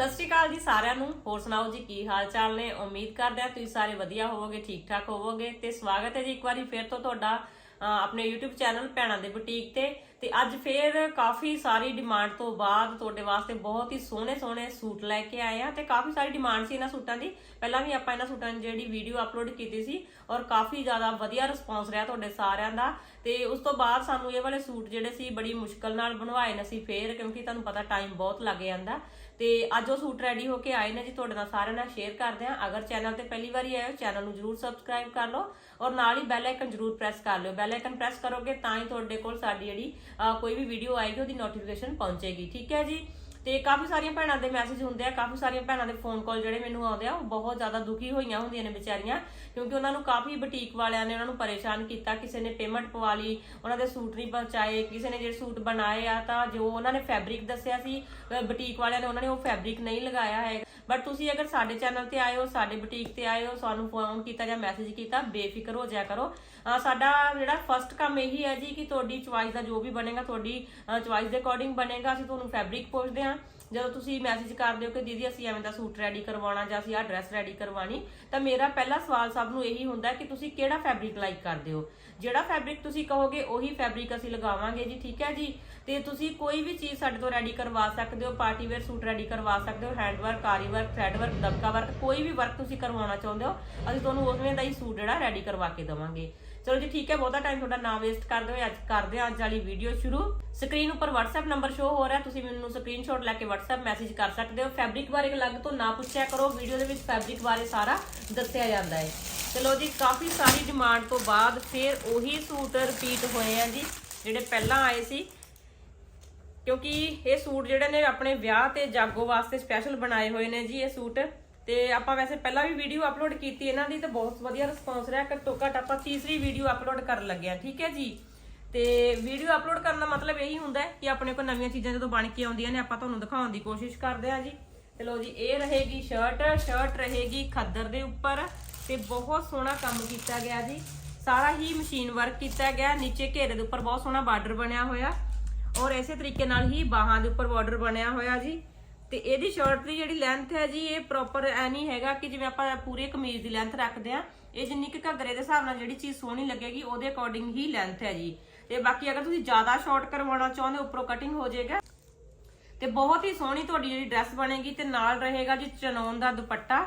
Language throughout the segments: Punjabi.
ਸਤਿ ਸ਼੍ਰੀ ਅਕਾਲ ਜੀ ਸਾਰਿਆਂ ਨੂੰ। ਹੋਰ ਸੁਣਾਓ ਜੀ ਕੀ ਹਾਲ ਚਾਲ ਨੇ? ਉਮੀਦ ਕਰਦੇ ਆ ਤੁਸੀਂ ਸਾਰੇ ਵਧੀਆ ਹੋਵੋਗੇ ਠੀਕ ਠਾਕ ਹੋਵੋਗੇ। ਤੇ ਸਵਾਗਤ ਹੈ ਜੀ ਇੱਕ ਵਾਰੀ ਫੇਰ ਤੋਂ ਤੁਹਾਡਾ ਅਹ, ਆਪਣੇ YouTube ਚੈਨਲ ਭੈਣਾਂ ਦੇ ਬੁਟੀਕ ਤੇ। ਤੇ ਅੱਜ ਫੇਰ ਕਾਫੀ ਸਾਰੀ ਡਿਮਾਂਡ ਤੋਂ ਬਾਅਦ ਤੁਹਾਡੇ ਵਾਸਤੇ ਬਹੁਤ ਹੀ ਸੋਹਣੇ ਸੋਹਣੇ ਸੂਟ ਲੈ ਕੇ ਆਏ ਆ ਤੇ ਕਾਫੀ ਸਾਰੀ ਡਿਮਾਂਡ ਸੀ ਇਹਨਾਂ ਸੂਟਾਂ ਦੀ। ਪਹਿਲਾਂ ਵੀ ਆਪਾਂ ਇਹਨਾਂ ਸੂਟਾਂ ਦੀ ਜਿਹੜੀ ਵੀਡੀਓ ਅਪਲੋਡ ਕੀਤੀ ਸੀ ਔਰ ਕਾਫੀ ਜ਼ਿਆਦਾ ਵਧੀਆ ਰਿਸਪੌਂਸ ਰਿਹਾ ਤੁਹਾਡੇ ਸਾਰਿਆਂ ਦਾ। ਤੇ ਉਸ ਤੋਂ ਬਾਅਦ ਸਾਨੂੰ ਇਹ ਵਾਲੇ ਸੂਟ ਜਿਹੜੇ ਸੀ ਬੜੀ ਮੁਸ਼ਕਲ ਨਾਲ ਬਣਵਾਏ ਨੇ ਅਸੀਂ ਫੇਰ, ਕਿਉਂਕਿ ਤੁਹਾਨੂੰ ਪਤਾ ਟਾਈਮ ਬਹੁਤ ਲੱਗ ਜਾਂਦਾ। ਤੇ ਅੱਜ ਉਹ ਸੂਟ ਰੈਡੀ ਹੋ ਕੇ ਆਏ ਨੇ ਜੀ, ਤੁਹਾਡੇ ਨਾਲ ਸਾਰਿਆਂ ਨਾਲ ਸ਼ੇਅਰ ਕਰਦੇ ਆ ਅਗਰ ਚੈਨਲ ਤੇ ਪਹਿਲੀ ਵਾਰੀ ਆਏ ਹੋ ਚੈਨਲ ਨੂੰ ਜਰੂਰ ਸਬਸਕ੍ਰਾਈਬ ਕਰ ਲਓ। ਔਰ ਨਾਲ ਹੀ ਬੈਲ ਆਈਕਨ ਜਰੂਰ ਪ੍ਰੈਸ ਕਰ ਲਿਓ। ਬੈਲ ਆਈਕਨ ਪ੍ਰੈਸ ਕਰੋਗੇ ਤਾਂ ਹੀ ਤੁਹਾਡੇ ਕੋਲ ਸਾਡੀ ਜਿਹੜੀ ਕੋਈ ਵੀ ਵੀਡੀਓ ਆਏਗੀ ਉਹਦੀ ਨੋਟੀਫਿਕੇਸ਼ਨ ਪਹੁੰਚੇਗੀ ਠੀਕ ਹੈ ਜੀ? ਤੇ ਕਾਫੀ ਸਾਰੀਆਂ ਭੈਣਾਂ ਦੇ ਮੈਸੇਜ ਹੁੰਦੇ ਆ, ਕਾਫੀ ਸਾਰੀਆਂ ਭੈਣਾਂ ਦੇ ਫੋਨ ਕਾਲ ਜਿਹੜੇ ਮੈਨੂੰ ਆਉਂਦੇ ਆ, ਉਹ ਬਹੁਤ ਜ਼ਿਆਦਾ ਦੁਖੀ ਹੋਈਆਂ ਹੁੰਦੀਆਂ ਨੇ ਵਿਚਾਰੀਆਂ ਕਿਉਂਕਿ ਉਹਨਾਂ ਨੂੰ ਕਾਫੀ ਬੁਟੀਕ ਵਾਲਿਆਂ ਨੇ ਉਹਨਾਂ ਨੂੰ ਪਰੇਸ਼ਾਨ ਕੀਤਾ, ਕਿਸੇ ਨੇ ਪੇਮੈਂਟ ਪਵਾ ਲਈ, ਉਹਨਾਂ ਦੇ ਸੂਟ ਨਹੀਂ ਪਹੁੰਚਾਏ, ਕਿਸੇ ਨੇ ਜਿਹੜੇ ਸੂਟ ਬਣਾਏ ਆ ਤਾਂ ਜੋ ਉਹਨਾਂ ਨੇ ਫੈਬਰਿਕ ਦੱਸਿਆ ਸੀ ਬੁਟੀਕ ਵਾਲਿਆਂ ਨੇ ਉਹਨਾਂ ਨੇ ਉਹ ਫੈਬਰਿਕ ਨਹੀਂ ਲਗਾਇਆ ਹੈ। ਬਟ ਤੁਸੀਂ ਅਗਰ ਸਾਡੇ ਚੈਨਲ ਤੇ ਆਏ ਹੋ, ਸਾਡੇ ਬੁਟੀਕ ਤੇ ਆਏ ਹੋ, ਸਾਨੂੰ ਫੋਨ ਕੀਤਾ ਜਾਂ ਮੈਸੇਜ ਕੀਤਾ, ਬੇਫਿਕਰ ਹੋ ਜਾਇਆ ਕਰੋ। ਸਾਡਾ ਜਿਹੜਾ ਫਰਸਟ ਕੰਮ ਇਹੀ ਹੈ ਜੀ ਕਿ ਤੁਹਾਡੀ ਚੁਆਇਸ ਦਾ ਜੋ ਵੀ ਬਣੇਗਾ, ਤੁਹਾਡੀ ਚੁਆਇਸ ਦੇ ਅਕੋਰਡਿੰਗ ਬਣੇਗਾ, ਅਸੀਂ ਤੁਹਾਨੂੰ ਫੈਬਰਿਕ ਪੁੱਛਦੇ ਹਾਂ। ਜਦੋਂ ਤੁਸੀਂ ਮੈਸੇਜ ਕਰਦੇ ਹੋ ਕਿ ਦੀਦੀ ਅਸੀਂ ਐਵੇਂ ਦਾ ਸੂਟ ਰੈਡੀ ਕਰਵਾਉਣਾ ਜਾਂ ਅਸੀਂ ਆਹ ਡਰੈਸ ਰੈਡੀ ਕਰਵਾਣੀ ਤਾਂ ਮੇਰਾ ਪਹਿਲਾ ਸਵਾਲ ਸਭ ਨੂੰ ਇਹੀ ਹੁੰਦਾ ਕਿ ਤੁਸੀਂ ਕਿਹੜਾ ਫੈਬਰਿਕ ਲਾਈਕ ਕਰਦੇ ਹੋ? ਜਿਹੜਾ ਫੈਬਰਿਕ ਤੁਸੀਂ ਕਹੋਗੇ ਉਹੀ ਫੈਬਰਿਕ ਅਸੀਂ ਲਗਾਵਾਂਗੇ ਜੀ, ਠੀਕ ਹੈ ਜੀ? ਤੇ ਤੁਸੀਂ ਕੋਈ ਵੀ ਚੀਜ਼ ਸਾਡੇ ਤੋਂ ਰੈਡੀ ਕਰਵਾ ਸਕਦੇ ਹੋ ਪਾਰਟੀ ਵੇਅਰ ਸੂਟ ਰੈਡੀ ਕਰਵਾ ਸਕਦੇ ਹੋ hand work aari work thread work dabka work ਕੋਈ ਵੀ ਵਰਕ ਤੁਸੀਂ ਕਰਵਾਉਣਾ ਚਾਹੁੰਦੇ ਹੋ, ਅਸੀਂ ਤੁਹਾਨੂੰ ਉਸਵੇਂ ਦਾ ਹੀ ਸੂਟ ਜਿਹੜਾ ਰੈਡੀ ਕਰਵਾ ਕੇ ਦੇਵਾਂਗੇ। ਚਲੋ ਜੀ, ਠੀਕ ਹੈ, ਬਹੁਤਾ ਟਾਈਮ ਤੁਹਾਡਾ ਨਾ ਵੇਸਟ ਕਰਦੇ ਹੋਏ ਅੱਜ ਕਰਦੇ ਹਾਂ ਅੱਜ ਵਾਲੀ ਵੀਡੀਓ ਸ਼ੁਰੂ। ਸਕਰੀਨ ਉੱਪਰ WhatsApp ਨੰਬਰ ਸ਼ੋ ਹੋ ਰਿਹਾ। ਤੁਸੀਂ ਮੈਨੂੰ ਸਕਰੀਨਸ਼ਾਟ ਲੈ ਕੇ WhatsApp ਮੈਸੇਜ ਕਰ ਸਕਦੇ ਹੋ। ਫੈਬਰਿਕ ਬਾਰੇ ਅਲੱਗ ਤੋਂ ਨਾ ਪੁੱਛਿਆ ਕਰੋ। ਵੀਡੀਓ ਦੇ ਵਿੱਚ ਫੈਬਰਿਕ ਬਾਰੇ ਸਾਰਾ ਦੱਸਿਆ ਜਾਂਦਾ ਹੈ। ਚਲੋ ਜੀ, ਕਾਫੀ ਸਾਰੀ ਡਿਮਾਂਡ ਤੋਂ ਬਾਅਦ ਫਿਰ ਉਹੀ ਸੂਟ ਰਿਪੀਟ ਹੋਏ ਆ ਜੀ, ਜਿਹੜੇ ਪਹਿਲਾਂ ਆਏ ਸੀ। ਕਿਉਂਕਿ ਇਹ ਸੂਟ ਜਿਹੜੇ ਨੇ ਆਪਣੇ ਵਿਆਹ ਤੇ ਜਾਗੋ ਵਾਸਤੇ ਸਪੈਸ਼ਲ ਬਣਾਏ ਹੋਏ ਨੇ ਜੀ, ਇਹ ਸੂਟ। ਤੇ ਆਪਾਂ ਵੈਸੇ ਪਹਿਲਾਂ ਵੀ ਵੀਡੀਓ ਅਪਲੋਡ ਕੀਤੀ, ਇਹਨਾਂ ਦੀ ਤੇ ਬਹੁਤ ਵਧੀਆ ਰਿਸਪੌਂਸ ਰਿਹਾ, ਘੱਟੋ ਘੱਟ ਆਪਾਂ ਤੀਸਰੀ ਵੀਡੀਓ ਅਪਲੋਡ ਕਰਨ ਲੱਗੇ ਆ ਠੀਕ ਹੈ ਜੀ? ਤੇ ਵੀਡੀਓ ਅਪਲੋਡ ਕਰਨ ਦਾ ਮਤਲਬ ਇਹੀ ਹੁੰਦਾ ਹੈ ਕਿ ਆਪਣੇ ਕੋਲ ਨਵੀਆਂ ਚੀਜ਼ਾਂ ਜਦੋਂ ਬਣ ਕੇ ਆਉਂਦੀਆਂ ਨੇ, ਆਪਾਂ ਤੁਹਾਨੂੰ ਦਿਖਾਉਣ ਦੀ ਕੋਸ਼ਿਸ਼ ਕਰਦੇ ਆ ਜੀ। ਚਲੋ ਜੀ, ਇਹ ਰਹੇਗੀ ਸ਼ਰਟ ਸ਼ਰਟ ਰਹੇਗੀ ਖੱਦਰ ਦੇ ਉੱਪਰ ਤੇ ਬਹੁਤ ਸੋਹਣਾ ਕੰਮ ਕੀਤਾ ਗਿਆ ਜੀ। ਸਾਰਾ ਹੀ ਮਸ਼ੀਨ ਵਰਕ ਕੀਤਾ ਗਿਆ, ਨੀਚੇ ਘੇਰੇ ਦੇ ਉੱਪਰ ਬਹੁਤ ਸੋਹਣਾ ਬਾਰਡਰ ਬਣਿਆ ਹੋਇਆ। ਔਰ ਇਸੇ ਤਰੀਕੇ ਨਾਲ ਹੀ ਬਾਹਾਂ ਦੇ ਉੱਪਰ ਬਾਰਡਰ ਬਣਿਆ ਹੋਇਆ ਜੀ। ਤੇ ਇਹਦੀ ਸ਼ਰਟ ਦੀ ਜਿਹੜੀ ਲੈਂਥ ਹੈ ਜੀ, ਇਹ ਪ੍ਰੋਪਰ ਐ ਨਹੀਂ ਹੈਗਾ ਕਿ ਜਿਵੇਂ ਆਪਾਂ ਪੂਰੇ ਕਮੀਜ਼ ਦੀ ਲੈਂਥ ਰੱਖਦੇ ਆ ਇਹ ਜਿੰਨੀ ਕਿ ਘੱਗਰੇ ਦੇ ਹਿਸਾਬ ਨਾਲ ਜਿਹੜੀ ਚੀਜ਼ ਸੋਹਣੀ ਲੱਗੇਗੀ, ਉਹਦੇ ਅਕੋਰਡਿੰਗ ਹੀ ਲੈਂਥ ਹੈ ਜੀ। ਤੇ ਬਾਕੀ ਅਗਰ ਤੁਸੀਂ ਜ਼ਿਆਦਾ ਸ਼ਾਰਟ ਕਰਵਾਉਣਾ ਚਾਹੁੰਦੇ ਹੋ, ਉੱਪਰੋਂ ਕਟਿੰਗ ਹੋ ਜਾਏਗਾ। ਤੇ ਬਹੁਤ ਹੀ ਸੋਹਣੀ ਤੁਹਾਡੀ ਜਿਹੜੀ ਡਰੈਸ ਬਣੇਗੀ ਤੇ ਨਾਲ ਰਹੇਗਾ ਜੀ ਚਨੌਨ ਦਾ ਦੁਪੱਟਾ।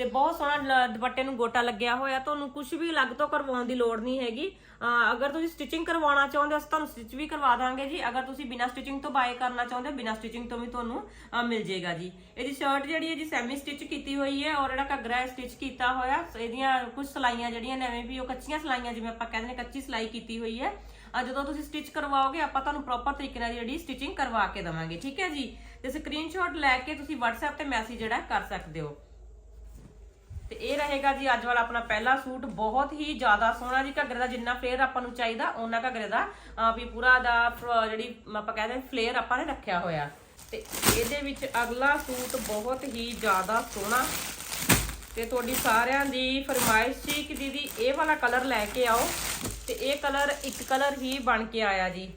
ਤੇ ਬਹੁਤ ਸੋਹਣਾ ਲ- ਦੁਪੱਟੇ ਨੂੰ ਗੋਟਾ ਲੱਗਿਆ ਹੋਇਆ, ਤੁਹਾਨੂੰ ਕੁਝ ਵੀ ਅਲੱਗ ਤੋਂ ਕਰਵਾਉਣ ਦੀ ਲੋੜ ਨਹੀਂ ਹੈਗੀ। ਅਹ, ਅਗਰ ਤੁਸੀਂ ਸਟਿਚਿੰਗ ਕਰਵਾਉਣਾ ਚਾਹੁੰਦੇ ਹੋ, ਅਸੀਂ ਤੁਹਾਨੂੰ ਸਟਿਚ ਵੀ ਕਰਵਾ ਦਾਂਗੇ ਜੀ। ਅਗਰ ਤੁਸੀਂ ਬਿਨਾਂ ਸਟਿਚਿੰਗ ਤੋਂ ਬਾਏ ਕਰਨਾ ਚਾਹੁੰਦੇ ਹੋ, ਬਿਨਾਂ ਸਟਿਚਿੰਗ ਤੋਂ ਵੀ ਤੁਹਾਨੂੰ, ਅਹ, ਮਿਲ ਜਾਏਗਾ ਜੀ। ਇਹਦੀ ਸ਼ਰਟ ਜਿਹੜੀ ਹੈ ਜੀ ਸੈਮੀ ਸਟਿਚ ਕੀਤੀ ਹੋਈ ਹੈ ਔਰ ਜਿਹੜਾ ਘੱਗਰਾ ਹੈ ਸਟਿਚ ਕੀਤਾ ਹੋਇਆ। ਇਹਦੀਆਂ ਕੁਝ ਸਲਾਈਆਂ ਜਿਹੜੀਆਂ ਨੇ, ਐਵੇਂ ਵੀ ਉਹ ਕੱਚੀਆਂ ਸਲਾਈਆਂ, ਜਿਵੇਂ ਆਪਾਂ ਕਹਿੰਦੇ ਨੇ ਕੱਚੀ ਸਲਾਈ ਕੀਤੀ ਹੋਈ ਹੈ। ਆ ਜਦੋਂ ਤੁਸੀਂ ਸਟਿਚ ਕਰਵਾਓਗੇ, ਆਪਾਂ ਤੁਹਾਨੂੰ ਪ੍ਰੋਪਰ ਤਰੀਕੇ ਨਾਲ ਜਿਹੜੀ ਸਟਿਚਿੰਗ ਕਰਵਾ ਕੇ ਦਵਾਂਗੇ, ਠੀਕ ਹੈ ਜੀ? ਤੇ ਸਕਰੀਨਸ਼ਾਟ ਲੈ ਕੇ ਤੁਸੀਂ WhatsApp ਤੇ ਮੈਸੇਜ ਜਿਹੜਾ ਕਰ ਸਕਦੇ ਹੋ। ਤੇ ਇਹ ਰਹੇਗਾ ਜੀ ਅੱਜ ਵਾਲਾ ਆਪਣਾ ਪਹਿਲਾ ਸੂਟ, ਬਹੁਤ ਹੀ ਜ਼ਿਆਦਾ ਸੋਹਣਾ ਜੀ ਘੱਗਰੇ ਦਾ, ਜਿੰਨਾ ਫਲੇਅਰ ਆਪਾਂ ਨੂੰ ਚਾਹੀਦਾ ਉਹਨਾਂ ਘੱਗਰੇ ਦਾ ਵੀ ਪੂਰਾ ਦਾ ਜਿਹੜੀ ਆਪਾਂ ਕਹਿੰਦੇ ਫਲੇਅਰ ਆਪਾਂ ਨੇ ਰੱਖਿਆ ਹੋਇਆ। ਤੇ ਇਹਦੇ ਵਿੱਚ ਅਗਲਾ ਸੂਟ ਬਹੁਤ ਹੀ ਜ਼ਿਆਦਾ ਸੋਹਣਾ। ਤੇ ਤੁਹਾਡੀ ਸਾਰਿਆਂ ਦੀ ਫਰਮਾਇਸ਼ ਸੀ ਕਿ ਦੀਦੀ ਇਹ ਵਾਲਾ ਕਲਰ ਲੈ ਕੇ ਆਓ, ਤੇ ਇਹ ਕਲਰ ਇੱਕ ਕਲਰ ਹੀ ਬਣ ਕੇ ਆਇਆ ਜੀ।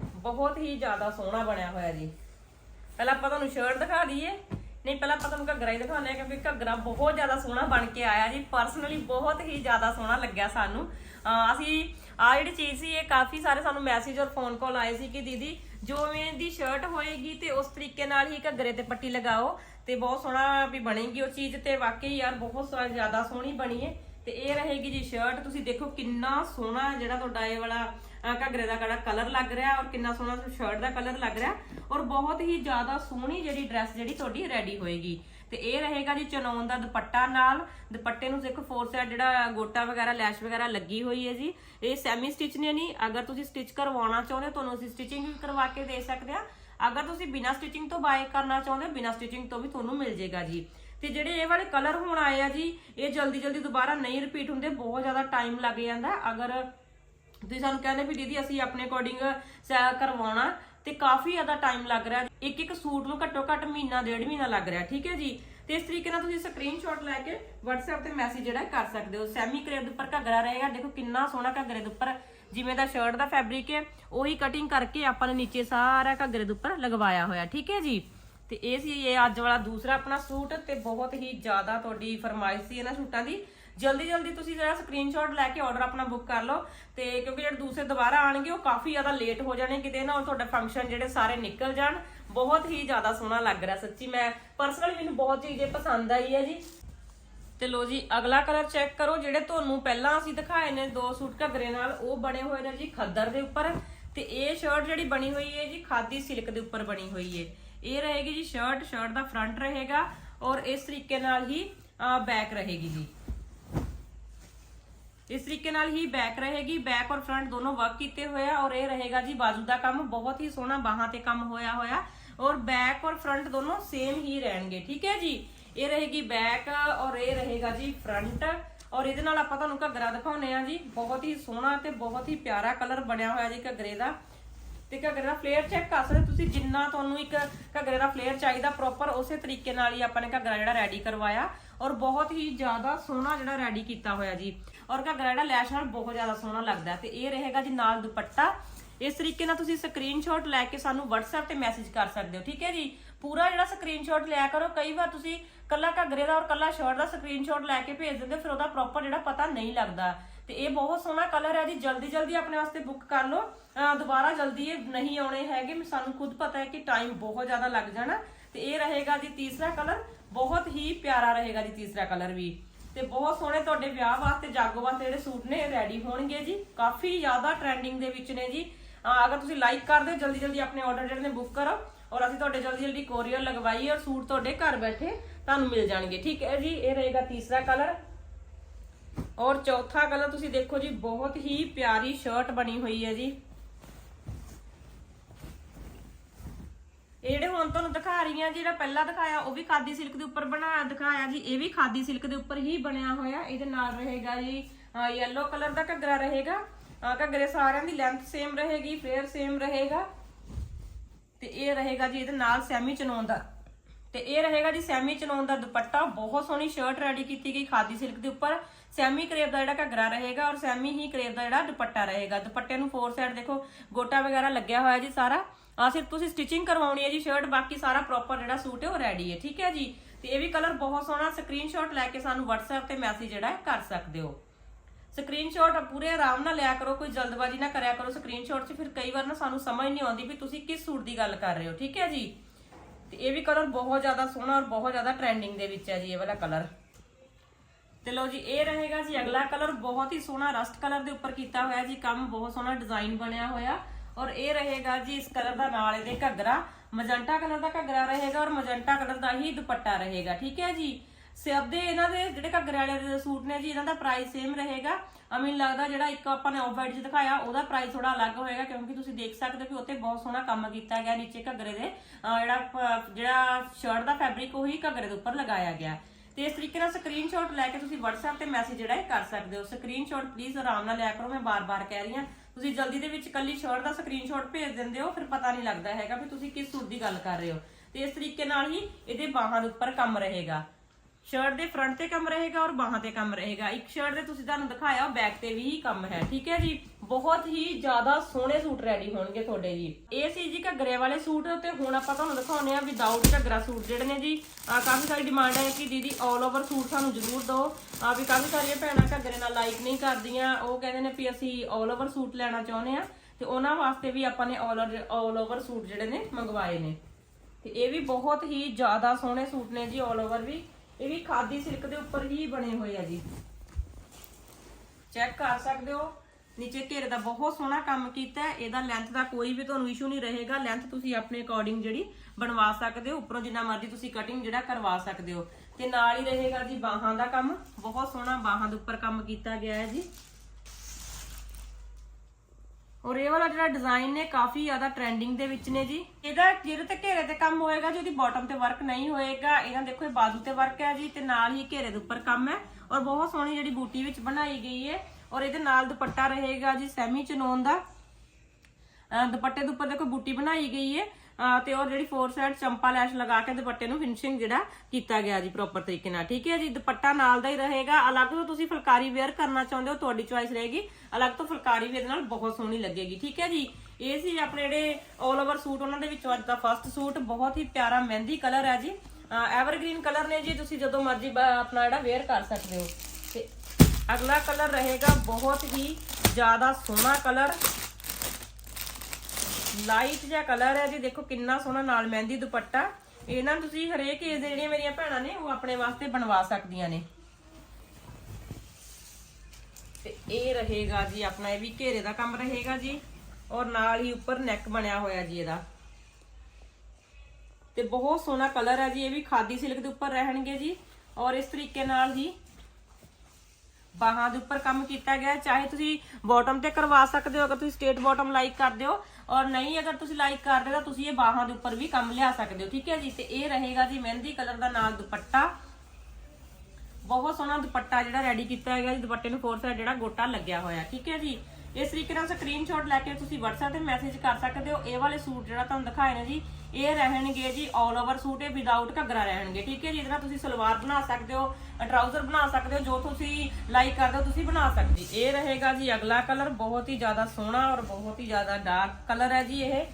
ਬਹੁਤ ਹੀ ਜ਼ਿਆਦਾ ਸੋਹਣਾ ਬਣਿਆ ਹੋਇਆ ਜੀ। ਪਹਿਲਾਂ ਆਪਾਂ ਤੁਹਾਨੂੰ ਸ਼ਰਟ ਦਿਖਾ ਦਈਏ। ਨਹੀਂ, ਪਹਿਲਾਂ ਆਪਾਂ ਤੁਹਾਨੂੰ ਘੱਗਰਾ ਹੀ ਦਿਖਾਉਂਦੇ ਆ ਕਿਉਂਕਿ ਘੱਗਰਾ ਬਹੁਤ ਜ਼ਿਆਦਾ ਸੋਹਣਾ ਬਣ ਕੇ ਆਇਆ ਜੀ ਪਰਸਨਲੀ ਬਹੁਤ ਹੀ ਜ਼ਿਆਦਾ ਸੋਹਣਾ ਲੱਗਿਆ ਸਾਨੂੰ। ਅਸੀਂ ਆ ਜਿਹੜੀ ਚੀਜ਼ ਸੀ, ਇਹ ਕਾਫੀ ਸਾਰੇ ਸਾਨੂੰ ਮੈਸੇਜ ਔਰ ਫੋਨ ਕਾਲ ਆਏ ਸੀ ਕਿ ਦੀਦੀ ਜਿਵੇਂ ਦੀ ਸ਼ਰਟ ਹੋਏਗੀ ਤੇ ਉਸ ਤਰੀਕੇ ਨਾਲ ਹੀ ਘੱਗਰੇ ਤੇ ਪੱਟੀ ਲਗਾਓ ਤੇ ਬਹੁਤ ਸੋਹਣਾ ਵੀ ਬਣੇਗੀ ਉਹ ਚੀਜ਼ ਤੇ ਵਾਕਈ ਯਾਰ ਬਹੁਤ ਸੋਹਣਾ, ਜ਼ਿਆਦਾ ਸੋਹਣੀ ਬਣੀ ਹੈ। ਤੇ ਇਹ ਰਹੇਗੀ ਜੀ ਸ਼ਰਟ ਤੁਸੀਂ ਦੇਖੋ ਕਿੰਨਾ ਸੋਹਣਾ ਜਿਹੜਾ ਤੁਹਾਡਾ ਇਹ ਵਾਲਾ ਘੱਗਰੇ ਦਾ ਕਿਹੜਾ ਕਲਰ ਲੱਗ ਰਿਹਾ ਔਰ ਕਿੰਨਾ ਸੋਹਣਾ ਸ਼ਰਟ ਦਾ ਕਲਰ ਲੱਗ ਰਿਹਾ ਔਰ ਬਹੁਤ ਹੀ ਜ਼ਿਆਦਾ ਸੋਹਣੀ ਜਿਹੜੀ ਡਰੈਸ ਜਿਹੜੀ ਤੁਹਾਡੀ ਰੈਡੀ ਹੋਏਗੀ। ਤੇ ਇਹ ਰਹੇਗਾ ਜੀ ਚਨੌਨ ਦਾ ਦੁਪੱਟਾ ਨਾਲ। ਦੁਪੱਟੇ ਨੂੰ ਦੇਖੋ ਫੋਰ ਸਾਈਡ ਜਿਹੜਾ ਗੋਟਾ ਵਗੈਰਾ ਲੈਸ਼ ਵਗੈਰਾ ਲੱਗੀ ਹੋਈ ਹੈ ਜੀ। ਇਹ ਸੈਮੀ ਸਟਿਚ ਨੇ ਨਹੀਂ, ਅਗਰ ਤੁਸੀਂ ਸਟਿਚ ਕਰਵਾਉਣਾ ਚਾਹੁੰਦੇ ਹੋ, ਤੁਹਾਨੂੰ ਅਸੀਂ ਸਟਿਚਿੰਗ ਵੀ ਕਰਵਾ ਕੇ ਦੇ ਸਕਦੇ ਆ ਅਗਰ ਤੁਸੀਂ ਬਿਨਾ ਸਟਿਚਿੰਗ ਤੋਂ ਬਾਏ ਕਰਨਾ ਚਾਹੁੰਦੇ ਹੋ, ਬਿਨਾ ਸਟਿਚਿੰਗ ਤੋਂ ਵੀ ਤੁਹਾਨੂੰ ਮਿਲ ਜਾਏਗਾ ਜੀ। ਤੇ ਜਿਹੜੇ ਇਹ ਵਾਲੇ ਕਲਰ ਹੁਣ ਆਏ ਆ ਜੀ, ਇਹ ਜਲਦੀ ਜਲਦੀ ਦੁਬਾਰਾ ਨਹੀਂ ਰਿਪੀਟ ਹੁੰਦੇ, ਬਹੁਤ ਜ਼ਿਆਦਾ ਟਾਈਮ ਲੱਗ ਜਾਂਦਾ। ਅਗਰ ਤੁਸੀਂ ਸਾਨੂੰ ਕਹਿੰਦੇ ਵੀ ਦੀਦੀ ਅਸੀਂ ਆਪਣੇ ਅਕੋਰਡਿੰਗ ਕਰਵਾਉਣਾ ਤੇ ਕਾਫੀ ਜ਼ਿਆਦਾ ਟਾਈਮ ਲੱਗ ਰਿਹਾ। ਇੱਕ ਇੱਕ ਸੂਟ ਨੂੰ ਘੱਟੋ ਘੱਟ ਮਹੀਨਾ, ਡੇਢ ਮਹੀਨਾ ਲੱਗ ਰਿਹਾ, ਠੀਕ ਹੈ ਜੀ? ਤੇ ਇਸ ਤਰੀਕੇ ਨਾਲ ਤੁਸੀਂ ਸਕਰੀਨਸ਼ਾਟ ਲੈ ਕੇ WhatsApp ਤੇ ਮੈਸੇਜ ਜਿਹੜਾ ਕਰ ਸਕਦੇ ਹੋ। ਸੈਮੀ ਕਰੇਪ ਦੇ ਉੱਪਰ ਘੱਗਰਾ ਰਹੇਗਾ। ਦੇਖੋ ਕਿੰਨਾ ਸੋਹਣਾ ਘੱਗਰੇ ਦੇ ਉੱਪਰ, ਜਿਵੇਂ ਦਾ ਸ਼ਰਟ ਦਾ ਫੈਬਰਿਕ ਹੈ, ਉਹੀ ਕਟਿੰਗ ਕਰਕੇ ਆਪਾਂ ਨੇ ਨੀਚੇ ਸਾਰਾ ਘੱਗਰੇ ਦੇ ਉੱਪਰ ਲਗਵਾਇਆ ਹੋਇਆ, ਠੀਕ ਹੈ ਜੀ? ਤੇ ਇਹ ਸੀ ਇਹ ਅੱਜ ਵਾਲਾ ਦੂਸਰਾ ਆਪਣਾ ਸੂਟ ਤੇ ਬਹੁਤ ਹੀ ਜ਼ਿਆਦਾ ਤੁਹਾਡੀ ਫਰਮਾਇਸ਼ ਸੀ ਇਹਨਾਂ ਸੂਟਾਂ ਦੀ। ਜਲਦੀ ਜਲਦੀ ਤੁਸੀਂ ਜਿਹੜਾ ਸਕਰੀਨਸ਼ਾਟ ਲੈ ਕੇ ਆਰਡਰ ਆਪਣਾ ਬੁੱਕ ਕਰ ਲਓ ਤੇ ਕਿਉਂਕਿ ਜਿਹੜੇ ਦੂਸਰੇ ਦੁਬਾਰਾ ਆਣਗੇ ਉਹ ਕਾਫੀ ਜ਼ਿਆਦਾ ਲੇਟ ਹੋ ਜਾਣੇ, ਕਿਤੇ ਨਾ ਉਹ ਤੁਹਾਡਾ ਫੰਕਸ਼ਨ ਜਿਹੜੇ ਸਾਰੇ ਨਿਕਲ ਜਾਣ। ਬਹੁਤ ਹੀ ਜ਼ਿਆਦਾ ਸੋਹਣਾ ਲੱਗ ਰਿਹਾ ਸੱਚੀ ਮੈਂ ਪਰਸਨਲੀ ਮੈਨੂੰ ਬਹੁਤ ਚੀਜ਼ ਇਹ ਪਸੰਦ ਆਈ ਹੈ ਜੀ। ਤੇ ਲੋ ਜੀ, ਅਗਲਾ ਕਲਰ ਚੈੱਕ ਕਰੋ, ਜਿਹੜੇ ਤੁਹਾਨੂੰ ਪਹਿਲਾਂ ਅਸੀਂ ਦਿਖਾਏ ਨੇ ਦੋ ਸੂਟ ਘੱਗਰੇ ਨਾਲ, ਉਹ ਬਣੇ ਹੋਏ ਨੇ ਜੀ ਖੱਦਰ ਦੇ ਉੱਪਰ। ਤੇ ਇਹ ਸ਼ਰਟ ਜਿਹੜੀ ਬਣੀ ਹੋਈ ਹੈ ਜੀ, ਖਾਦੀ ਸਿਲਕ ਦੇ ਉੱਪਰ ਬਣੀ ਹੋਈ ਹੈ। ਇਹ ਰਹੇਗੀ ਜੀ ਸ਼ਰਟ ਸ਼ਰਟ ਦਾ ਫਰੰਟ ਰਹੇਗਾ ਔਰ ਇਸ ਤਰੀਕੇ ਨਾਲ ਹੀ ਬੈਕ ਰਹੇਗੀ ਜੀ। ਇਸ ਤਰੀਕੇ ਨਾਲ ਹੀ ਬੈਕ ਰਹੇਗੀ ਬੈਕ ਔਰ ਫਰੰਟ ਦੋਨੋਂ ਵਰਕ ਕੀਤੇ ਹੋਏ ਆ ਔਰ ਇਹ ਰਹੇਗਾ ਜੀ ਬਾਜੂ ਦਾ ਕੰਮ, ਬਹੁਤ ਹੀ ਸੋਹਣਾ ਬਾਹਾਂ ਤੇ ਕੰਮ ਹੋਇਆ ਹੋਇਆ ਔਰ ਬੈਕ ਔਰ ਫਰੰਟ ਦੋਨੋਂ ਸੇਮ ਹੀ ਰਹਿਣਗੇ, ਠੀਕ ਹੈ ਜੀ? ਇਹ ਰਹੇਗੀ ਬੈਕ ਔਰ ਇਹ ਰਹੇਗਾ ਜੀ ਫਰੰਟ ਔਰ ਇਹਦੇ ਨਾਲ ਆਪਾਂ ਤੁਹਾਨੂੰ ਘੱਗਰਾ ਦਿਖਾਉਨੇ ਆ ਜੀ, ਬਹੁਤ ਹੀ ਸੋਹਣਾ ਤੇ ਬਹੁਤ ਹੀ ਪਿਆਰਾ ਕਲਰ ਬਣਿਆ ਹੋਇਆ ਜੀ ਘੱਗਰੇ ਦਾ। ਤੇ ਘੱਗਰੇ ਦਾ ਫਲੇਅਰ ਚੈੱਕ ਕਰ ਸਕਦੇ ਤੁਸੀਂ ਜਿੰਨਾ ਤੁਹਾਨੂੰ ਇੱਕ ਘੱਗਰੇ ਦਾ ਫਲੇਅਰ ਚਾਹੀਦਾ ਪ੍ਰੋਪਰ ਉਸੇ ਤਰੀਕੇ ਨਾਲ ਹੀ ਆਪਾਂ ਨੇ ਘੱਗਰਾ ਜਿਹੜਾ ਰੈਡੀ ਕਰਵਾਇਆ। ਔਰ ਬਹੁਤ ਹੀ ਜ਼ਿਆਦਾ ਸੋਹਣਾ ਜਿਹੜਾ ਰੈਡੀ ਕੀਤਾ ਹੋਇਆ ਜੀ। ਔਰ ਘੱਗਰਾ ਜਿਹੜਾ ਲੈਸ਼ ਨਾਲ ਬਹੁਤ ਜ਼ਿਆਦਾ ਸੋਹਣਾ ਲੱਗਦਾ ਤੇ ਇਹ ਰਹੇਗਾ ਜੀ ਨਾਲ ਦੁਪੱਟਾ। ਇਸ ਤਰੀਕੇ ਨਾਲ ਤੁਸੀਂ ਸਕਰੀਨਸ਼ਾਟ ਲੈ ਕੇ ਸਾਨੂੰ WhatsApp ਤੇ ਮੈਸੇਜ ਕਰ ਸਕਦੇ ਹੋ। ਠੀਕ ਹੈ ਜੀ? ਪੂਰਾ ਜਿਹੜਾ ਸਕਰੀਨਸ਼ਾਟ ਲਿਆ ਕਰੋ। ਕਈ ਵਾਰ ਤੁਸੀਂ ਕੱਲਾ ਘੱਗਰੇ ਦਾ ਔਰ ਕੱਲਾ ਸ਼ਰਟ ਦਾ ਸਕਰੀਨਸ਼ਾਟ ਲੈ ਕੇ ਭੇਜ ਦਿੰਦੇ ਹੋ, ਫਿਰ ਉਹਦਾ ਪ੍ਰੋਪਰ ਜਿਹੜਾ ਪਤਾ ਨਹੀਂ ਲੱਗਦਾ। ਤੇ ਇਹ ਬਹੁਤ ਸੋਹਣਾ ਕਲਰ ਹੈ ਜੀ। ਜਲਦੀ ਜਲਦੀ ਆਪਣੇ ਵਾਸਤੇ ਬੁੱਕ ਕਰ ਲਓ। ਦੁਬਾਰਾ ਜਲਦੀ ਇਹ ਨਹੀਂ ਆਉਣੇ ਹੈਗੇ। ਸਾਨੂੰ ਖੁਦ ਪਤਾ ਹੈ ਕਿ ਟਾਈਮ ਬਹੁਤ ਜ਼ਿਆਦਾ ਲੱਗ ਜਾਣਾ। ਤੇ ਇਹ ਰਹੇਗਾ ਜੀ ਤੀਸਰਾ ਕਲਰ ਬਹੁਤ ਹੀ ਪਿਆਰਾ ਰਹੇਗਾ ਜੀ ਤੀਸਰਾ ਕਲਰ ਵੀ। ਤੇ ਬਹੁਤ ਸੋਹਣੇ ਤੁਹਾਡੇ ਵਿਆਹ ਵਾਸਤੇ, ਜਾਗੋ ਵਾਸਤੇ ਜਿਹੜੇ ਸੂਟ ਨੇ ਰੈਡੀ ਹੋਣਗੇ ਜੀ। ਕਾਫੀ ਜ਼ਿਆਦਾ ਟ੍ਰੈਂਡਿੰਗ ਦੇ ਵਿੱਚ ਨੇ ਜੀ। ਅਗਰ ਤੁਸੀਂ ਲਾਈਕ ਕਰਦੇ ਹੋ, ਜਲਦੀ ਜਲਦੀ ਆਪਣੇ ਆਰਡਰ ਜਿਹੜੇ ਨੇ ਬੁੱਕ ਕਰੋ। ਔਰ ਅਸੀਂ ਤੁਹਾਡੇ ਜਲਦੀ ਜਲਦੀ ਕੋਰੀਅਰ ਲਗਵਾਈਏ ਔਰ ਸੂਟ ਤੁਹਾਡੇ ਘਰ ਬੈਠੇ ਤੁਹਾਨੂੰ ਮਿਲ ਜਾਣਗੇ। ਠੀਕ ਹੈ ਜੀ, ਇਹ ਰਹੇਗਾ ਤੀਸਰਾ ਕਲਰ ਔਰ ਚੌਥਾ ਕਲਰ ਤੁਸੀਂ ਦੇਖੋ ਜੀ, ਬਹੁਤ ਹੀ ਪਿਆਰੀ ਸ਼ਰਟ ਬਣੀ ਹੋਈ ਹੈ ਜੀ। ਇਹ ਜਿਹੜੇ ਹੁਣ ਤੁਹਾਨੂੰ ਦਿਖਾ ਰਹੀ ਆ ਜਿਹੜਾ ਪਹਿਲਾਂ ਦਿਖਾਇਆ, ਉਹ ਵੀ ਖਾਦੀ ਸਿਲਕ ਦੇ ਉੱਪਰ ਬਣਾਇਆ ਦਿਖਾਇਆ ਜੀ। ਇਹ ਵੀ ਖਾਦੀ ਸਿਲਕ ਦੇ ਉੱਪਰ ਹੀ ਬਣਿਆ ਹੋਇਆ। ਇਹਦੇ ਨਾਲ ਰਹੇਗਾ ਜੀ ਯੈਲੋ ਕਲਰ ਦਾ ਘੱਗਰਾ ਰਹੇਗਾ। ਘੱਗਰੇ ਸਾਰਿਆਂ ਦੀ ਲੈਂਥ ਸੇਮ ਰਹੇਗੀ ਫੇਅਰ ਸੇਮ ਰਹੇਗਾ। ਤੇ ਇਹ ਰਹੇਗਾ ਜੀ, ਇਹਦੇ ਨਾਲ ਸੈਮੀ ਚਨੌਨ ਦਾ। ਤੇ ਇਹ ਰਹੇਗਾ ਜੀ ਸੈਮੀ ਚਨੌਨ ਦਾ ਦੁਪੱਟਾ। ਬਹੁਤ ਸੋਹਣੀ ਸ਼ਰਟ ਰੈਡੀ ਕੀਤੀ ਗਈ ਖਾਦੀ ਸਿਲਕ ਦੇ ਉੱਪਰ। ਸੈਮੀ ਕਰੇਪ ਦਾ ਜਿਹੜਾ ਘੱਗਰਾ ਰਹੇਗਾ ਔਰ ਸੈਮੀ ਹੀ ਕਰੇਪ ਦਾ ਜਿਹੜਾ ਦੁਪੱਟਾ ਰਹੇਗਾ। ਦੁਪੱਟੇ ਨੂੰ ਫੋਰ ਸਾਈਡ ਦੇਖੋ, ਗੋਟਾ ਵਗੈਰਾ ਲੱਗਿਆ ਹੋਇਆ ਜੀ ਸਾਰਾ। ਆ ਸਿਰਫ ਤੁਸੀਂ ਸਟਿਚਿੰਗ ਕਰਵਾਉਣੀ ਹੈ ਜੀ ਸ਼ਰਟ ਬਾਕੀ ਸਾਰਾ ਪ੍ਰੋਪਰ ਜਿਹੜਾ ਸੂਟ ਹੈ ਉਹ ਰੈਡੀ ਹੈ, ਠੀਕ ਹੈ ਜੀ? ਤੇ ਇਹ ਵੀ ਕਲਰ ਬਹੁਤ ਸੋਹਣਾ ਸਕਰੀਨਸ਼ਾਟ ਲੈ ਕੇ ਸਾਨੂੰ WhatsApp ਤੇ ਮੈਸੇਜ ਜਿਹੜਾ ਹੈ ਕਰ ਸਕਦੇ ਹੋ। ਸਕਰੀਨਸ਼ਾਟ ਪੂਰੇ ਆਰਾਮ ਨਾਲ ਲਿਆ ਕਰੋ, ਕੋਈ ਜਲਦਬਾਜ਼ੀ ਨਾ ਕਰਿਆ ਕਰੋ। ਸਕਰੀਨਸ਼ਾਟ 'ਚ ਫਿਰ ਕਈ ਵਾਰ ਨਾ ਸਾਨੂੰ ਸਮਝ ਨਹੀਂ ਆਉਂਦੀ ਵੀ ਤੁਸੀਂ ਕਿਸ ਸੂਟ ਦੀ ਗੱਲ ਕਰ ਰਹੇ ਹੋ, ਠੀਕ ਹੈ ਜੀ? ਤੇ ਇਹ ਵੀ ਕਲਰ ਬਹੁਤ ਜ਼ਿਆਦਾ ਸੋਹਣਾ ਔਰ ਬਹੁਤ ਜ਼ਿਆਦਾ ਟ੍ਰੈਂਡਿੰਗ ਦੇ ਵਿੱਚ ਹੈ ਜੀ ਇਹ ਵਾਲਾ ਕਲਰ ਤੇ ਲੋ ਜੀ, ਇਹ ਰਹੇਗਾ ਜੀ ਅਗਲਾ ਕਲਰ ਬਹੁਤ ਹੀ ਸੋਹਣਾ ਰਸਟ ਕਲਰ ਦੇ ਉੱਪਰ ਕੀਤਾ ਹੋਇਆ ਜੀ ਕੰਮ, ਬਹੁਤ ਸੋਹਣਾ ਡਿਜ਼ਾਈਨ ਬਣਿਆ ਹੋਇਆ। ਔਰ ਇਹ ਰਹੇਗਾ ਜੀ ਇਸ ਕਲਰ ਦਾ ਨਾਲ ਇਹਦੇ ਘੱਗਰਾ ਮਜੰਟਾ ਕਲਰ ਦਾ ਘੱਗਰਾ ਰਹੇਗਾ ਔਰ ਮਜੰਟਾ ਕਲਰ ਦਾ ਹੀ ਦੁਪੱਟਾ ਰਹੇਗਾ, ਠੀਕ ਹੈ ਜੀ? ਸਿਰ ਦੇ ਇਹਨਾਂ ਦੇ ਜਿਹੜੇ ਘੱਗਰੇ ਵਾਲੇ ਦੇ ਸੂਟ ਨੇ ਜੀ, ਇਹਨਾਂ ਦਾ ਪ੍ਰਾਈਸ ਸੇਮ ਰਹੇਗਾ। ਆ ਮੈਨੂੰ ਲੱਗਦਾ ਜਿਹੜਾ ਇੱਕ ਆਪਾਂ ਨੇ ਆਫ ਵਾਈਟ 'ਚ ਦਿਖਾਇਆ, ਉਹਦਾ ਪ੍ਰਾਈਸ ਥੋੜਾ ਅਲੱਗ ਹੋਏਗਾ, ਕਿਉਂਕਿ ਤੁਸੀਂ ਦੇਖ ਸਕਦੇ ਹੋ ਕਿ ਉੱਤੇ ਬਹੁਤ ਸੋਹਣਾ ਕੰਮ ਕੀਤਾ ਗਿਆ ਨੀਚੇ ਘੱਗਰੇ ਦੇ। ਜਿਹੜਾ ਜਿਹੜਾ ਸ਼ਰਟ ਦਾ ਫੈਬਰਿਕ ਉਹੀ ਘੱਗਰੇ ਦੇ ਉੱਪਰ ਲਗਾਇਆ ਗਿਆ। ਤੇ ਇਸ ਤਰੀਕੇ ਨਾਲ ਸਕਰੀਨਸ਼ਾਟ ਲੈ ਕੇ ਤੁਸੀਂ WhatsApp ਤੇ ਮੈਸੇਜ ਜਿਹੜਾ ਹੈ ਕਰ ਸਕਦੇ ਹੋ। ਸਕਰੀਨਸ਼ਾਟ ਪਲੀਜ਼ ਆਰਾਮ ਨਾਲ ਲਿਆ ਕਰੋ, ਮੈਂ ਬਾਰ-ਬਾਰ ਕਹਿ ਰਹੀ ਹਾਂ। ਤੁਸੀਂ ਜਲਦੀ ਦੇ ਵਿੱਚ ਕੱਲੀ ਸ਼ਰਟ ਦਾ ਸਕਰੀਨਸ਼ਾਟ ਭੇਜ ਦਿੰਦੇ ਹੋ, ਫਿਰ ਪਤਾ ਨਹੀਂ ਲੱਗਦਾ ਹੈਗਾ ਵੀ ਤੁਸੀਂ ਕਿਸ ਸੂਟ ਦੀ ਗੱਲ ਕਰ ਰਹੇ ਹੋ। ਤੇ ਇਸ ਤਰੀਕੇ ਨਾਲ ਹੀ ਇਹਦੇ ਬਾਹਾਂ ਦੇ ਉੱਪਰ ਕੰਮ ਰਹੇਗਾ। ਸ਼ਰਟ ਦੇ ਫਰੰਟ ਤੇ ਕੰਮ ਰਹੇਗਾ ਔਰ ਬਾਹਾਂ ਤੇ ਕੰਮ ਰਹੇਗਾ। ਇੱਕ ਸ਼ਰਟ ਦੇ ਤੁਸੀਂ ਤੁਹਾਨੂੰ ਦਿਖਾਇਆ ਬੈਕ ਤੇ ਵੀ ਕੰਮ ਹੈ, ਠੀਕ ਹੈ ਜੀ? ਬਹੁਤ ਹੀ ਜ਼ਿਆਦਾ ਸੋਹਣੇ ਸੂਟ ਰੈਡੀ ਹੋਣਗੇ ਤੁਹਾਡੇ ਜੀ। ਇਹ ਸੀ ਜੀ ਘੱਗਰੇ ਵਾਲੇ ਸੂਟ, ਤੇ ਹੁਣ ਆਪਾਂ ਤੁਹਾਨੂੰ ਦਿਖਾਉਨੇ ਆ ਵਿਦਆਊਟ ਘੱਗਰਾ ਸੂਟ ਜਿਹੜੇ ਨੇ ਜੀ। ਕਾਫੀ ਸਾਰੀ ਡਿਮਾਂਡ ਹੈ ਕਿ ਦੀਦੀ ਆਲ ਓਵਰ ਸੂਟ ਸਾਨੂੰ ਜ਼ਰੂਰ ਦਿਓ। ਆ ਵੀ ਕਾਫੀ ਸਾਰੀਆਂ ਭੈਣਾਂ ਘੱਗਰੇ ਨਾਲ ਲਾਈਕ ਨਹੀਂ ਕਰਦੀਆਂ। ਉਹ ਕਹਿੰਦੇ ਨੇ ਵੀ ਅਸੀਂ ਆਲ ਓਵਰ ਸੂਟ ਲੈਣਾ ਚਾਹੁੰਦੇ ਆ ਤੇ ਉਹਨਾਂ ਵਾਸਤੇ ਵੀ ਆਪਾਂ ਨੇ ਆਲ ਆਲ ਓਵਰ ਸੂਟ ਜਿਹੜੇ ਨੇ ਮੰਗਵਾਏ ਨੇ। ਤੇ ਇਹ ਵੀ ਬਹੁਤ ਹੀ ਜ਼ਿਆਦਾ ਸੋਹਣੇ ਸੂਟ ਨੇ ਜੀ ਆਲ ਓਵਰ ਵੀ। ਇਹ ਵੀ ਖਾਦੀ ਸਿਲਕ ਦੇ ਉੱਪਰ ਹੀ ਬਣੇ ਹੋਏ ਆ ਜੀ। ਚੈੱਕ ਕਰ ਸਕਦੇ ਹੋ, ਨੀਚੇ ਘੇਰੇ ਦਾ ਬਹੁਤ ਸੋਹਣਾ ਕੰਮ ਕੀਤਾ ਹੈ। ਇਹਦਾ ਲੈਂਥ ਦਾ ਕੋਈ ਵੀ ਤੁਹਾਨੂੰ ਇਸ਼ੂ ਨਹੀਂ ਰਹੇਗਾ। ਲੈਂਥ ਤੁਸੀਂ ਆਪਣੇ ਅਕੋਰਡਿੰਗ ਜਿਹੜੀ ਬਣਵਾ ਸਕਦੇ ਹੋ, ਉੱਪਰੋਂ ਜਿੰਨਾ ਮਰਜ਼ੀ ਤੁਸੀਂ ਕਟਿੰਗ ਜਿਹੜਾ ਕਰਵਾ ਸਕਦੇ ਹੋ। ਤੇ ਨਾਲ ਹੀ ਰਹੇਗਾ ਜੀ ਬਾਹਾਂ ਦਾ ਕੰਮ। ਬਹੁਤ ਸੋਹਣਾ ਬਾਹਾਂ ਦੇ ਉੱਪਰ ਕੰਮ ਕੀਤਾ ਗਿਆ ਹੈ ਜੀ। ਔਰ ਇਹ ਵਾਲਾ ਜਿਹੜਾ ਡਿਜ਼ਾਈਨ ਨੇ ਕਾਫੀ ਜ਼ਿਆਦਾ ਟ੍ਰੈਂਡਿੰਗ ਦੇ ਵਿੱਚ ਨੇ ਜੀ। ਇਹਦਾ ਜਿਹਦੇ ਤੇ ਘੇਰੇ ਤੇ ਕੰਮ ਹੋਏਗਾ ਜੀ ਬਾਟਮ ਤੇ ਵਰਕ ਨਹੀਂ ਹੋਏਗਾ। ਇਹਦਾ ਦੇਖੋ, ਇਹ ਬਾਜ਼ੂ ਤੇ ਵਰਕ ਹੈ ਜੀ ਤੇ ਨਾਲ ਹੀ ਘੇਰੇ ਦੇ ਉੱਪਰ ਕੰਮ ਹੈ। ਔਰ ਬਹੁਤ ਸੋਹਣੀ ਜਿਹੜੀ ਬੂਟੀ ਵਿੱਚ ਬਣਾਈ ਗਈ ਹੈ। ਔਰ ਇਹਦੇ ਨਾਲ ਦੁਪੱਟਾ ਰਹੇਗਾ ਜੀ ਸੈਮੀ ਚਨੋਨ ਦਾ ਦੁਪੱਟੇ ਦੇ ਉੱਪਰ ਦੇਖੋ, ਬੂਟੀ ਬਣਾਈ ਗਈ ਹੈ। ਤੇ ਉਹ ਜਿਹੜੀ ਫੋਰ ਸਾਈਡ ਚੰਪਾ ਲੈਸ਼ ਲਗਾ ਕੇ ਦੁਪੱਟੇ ਨੂੰ ਫਿਨਿਸ਼ਿੰਗ ਜਿਹੜਾ ਕੀਤਾ ਗਿਆ ਜੀ ਪ੍ਰੋਪਰ ਤਰੀਕੇ ਨਾਲ, ਠੀਕ ਹੈ ਜੀ? ਦੁਪੱਟਾ ਨਾਲ ਦਾ ਹੀ ਰਹੇਗਾ। ਅਲੱਗ ਤੋਂ ਤੁਸੀਂ ਫੁਲਕਾਰੀ ਵੇਅਰ ਕਰਨਾ ਚਾਹੁੰਦੇ ਹੋ, ਤੁਹਾਡੀ ਚੁਆਇਸ ਰਹੇਗੀ। ਅਲੱਗ ਤੋਂ ਫੁਲਕਾਰੀ ਵੀ ਇਹਦੇ ਨਾਲ ਬਹੁਤ ਸੋਹਣੀ ਲੱਗੇਗੀ, ਠੀਕ ਹੈ ਜੀ? ਇਹ ਸੀ ਆਪਣੇ ਜਿਹੜੇ 올 ਓਵਰ ਸੂਟ, ਉਹਨਾਂ ਦੇ ਵਿੱਚੋਂ ਅੱਜ ਦਾ ਫਸਟ ਸੂਟ। ਬਹੁਤ ਹੀ ਪਿਆਰਾ, ਮਹਿੰਦੀ ਕਲਰ ਹੈ ਜੀ। ਐਵਰਗ੍ਰੀਨ ਕਲਰ ਨੇ ਜੀ, ਤੁਸੀਂ ਜਦੋਂ ਮਰਜ਼ੀ ਬ- ਆਪਣਾ ਜਿਹੜਾ ਵੇਅਰ ਕਰ ਸਕਦੇ ਹੋ। ਤੇ ਅਗਲਾ ਕਲਰ ਰਹੇਗਾ ਬਹੁਤ ਹੀ ਜ਼ਿਆਦਾ ਸੋਹਣਾ ਕਲਰ ਲਾਈਟ ਜਿਹਾ ਕਲਰ ਹੈ ਜੀ, ਦੇਖੋ ਕਿੰਨਾ ਸੋਹਣਾ ਨਾਲ ਮਹਿੰਦੀ ਦੁਪੱਟਾ। ਇਹ ਤੁਸੀਂ ਹਰੇਕ ਏਜ ਦੇ ਜਿਹੜੀਆਂ ਮੇਰੀਆਂ ਭੈਣਾਂ ਨੇ, ਉਹ ਆਪਣੇ ਵਾਸਤੇ ਬਣਵਾ ਸਕਦੀਆਂ ਨੇ। ਤੇ ਇਹ ਰਹੇਗਾ ਜੀ ਆਪਣਾ, ਇਹ ਵੀ ਘੇਰੇ ਦਾ ਕੰਮ ਰਹੇਗਾ ਜੀ। ਔਰ ਨਾਲ ਹੀ ਉੱਪਰ ਨੈਕ ਬਣਿਆ ਹੋਇਆ ਜੀ ਇਹਦਾ। ਤੇ ਬਹੁਤ ਸੋਹਣਾ ਕਲਰ ਹੈ ਜੀ, ਇਹ ਵੀ ਖਾਦੀ ਸਿਲਕ ਦੇ ਉੱਪਰ ਰਹਿਣਗੇ ਜੀ। ਔਰ ਇਸ ਤਰੀਕੇ ਨਾਲ ਜੀ ਬਾਹਾਂ ਦੇ ਉੱਪਰ ਕੰਮ ਕੀਤਾ ਗਿਆ ਹੈ। ਚਾਹੇ ਤੁਸੀਂ ਬਾਟਮ ਤੇ ਕਰਵਾ ਸਕਦੇ ਹੋ, ਅਗਰ ਤੁਸੀਂ ਸਟੇਟ ਬਾਟਮ ਲਾਈਕ ਕਰਦੇ ਹੋ, ਔਰ ਨਹੀਂ ਅਗਰ ਤੁਸੀਂ ਲਾਈਕ ਕਰਦੇ ਹੋ ਤਾਂ ਤੁਸੀਂ ਇਹ ਬਾਹਾਂ ਦੇ ਉੱਪਰ ਵੀ ਕੰਮ ਲਿਆ ਸਕਦੇ ਹੋ। ਠੀਕ ਹੈ ਜੀ? ਤੇ ਇਹ ਰਹੇਗਾ ਜੀ ਮਹਿੰਦੀ ਕਲਰ ਦਾ ਨਾਲ ਦੁਪੱਟਾ। ਬਹੁਤ ਸੋਹਣਾ ਦੁਪੱਟਾ ਜਿਹੜਾ ਰੈਡੀ ਕੀਤਾ ਹੈਗਾ ਜੀ। ਦੁਪੱਟੇ ਨੂੰ ਫੋਰ ਸਾਈਡ ਜਿਹੜਾ ਗੋਟਾ ਲੱਗਿਆ ਹੋਇਆ। ਠੀਕ ਹੈ ਜੀ? ਇਸ ਤਰੀਕੇ ਨਾਲ ਸਕਰੀਨਸ਼ਾਟ ਲੈ ਕੇ ਤੁਸੀਂ WhatsApp ਤੇ ਮੈਸੇਜ ਕਰ ਸਕਦੇ ਹੋ। ਇਹ ਵਾਲੇ ਸੂਟ ਜਿਹੜਾ ਤੁਹਾਨੂੰ ਦਿਖਾਏ ਨੇ ਜੀ ਇਹ ਰਹਿਣਗੇ ਜੀ 올 ਓਵਰ ਸੂਟ, ਇਹ ਵਿਦਆਊਟ ਘੱਗਰਾ ਰਹਿਣਗੇ, ਠੀਕ ਹੈ ਜੀ? ਇਹਦੇ ਨਾਲ ਤੁਸੀਂ ਸਲਵਾਰ ਬਣਾ ਸਕਦੇ ਹੋ ਟਰਾਊਜ਼ਰ ਬਣਾ ਸਕਦੇ ਹੋ, ਜੋ ਤੁਸੀਂ ਲਾਈਕ ਕਰਦੇ ਹੋ, ਤੁਸੀਂ ਬਣਾ ਸਕਦੇ ਇਹ ਰਹੇਗਾ ਜੀ ਅਗਲਾ ਕਲਰ ਬਹੁਤ ਹੀ ਜ਼ਿਆਦਾ ਸੋਹਣਾ ਔਰ ਬਹੁਤ ਹੀ ਜ਼ਿਆਦਾ ਡਾਰਕ ਕਲਰ ਹੈ ਜੀ ਇਹ।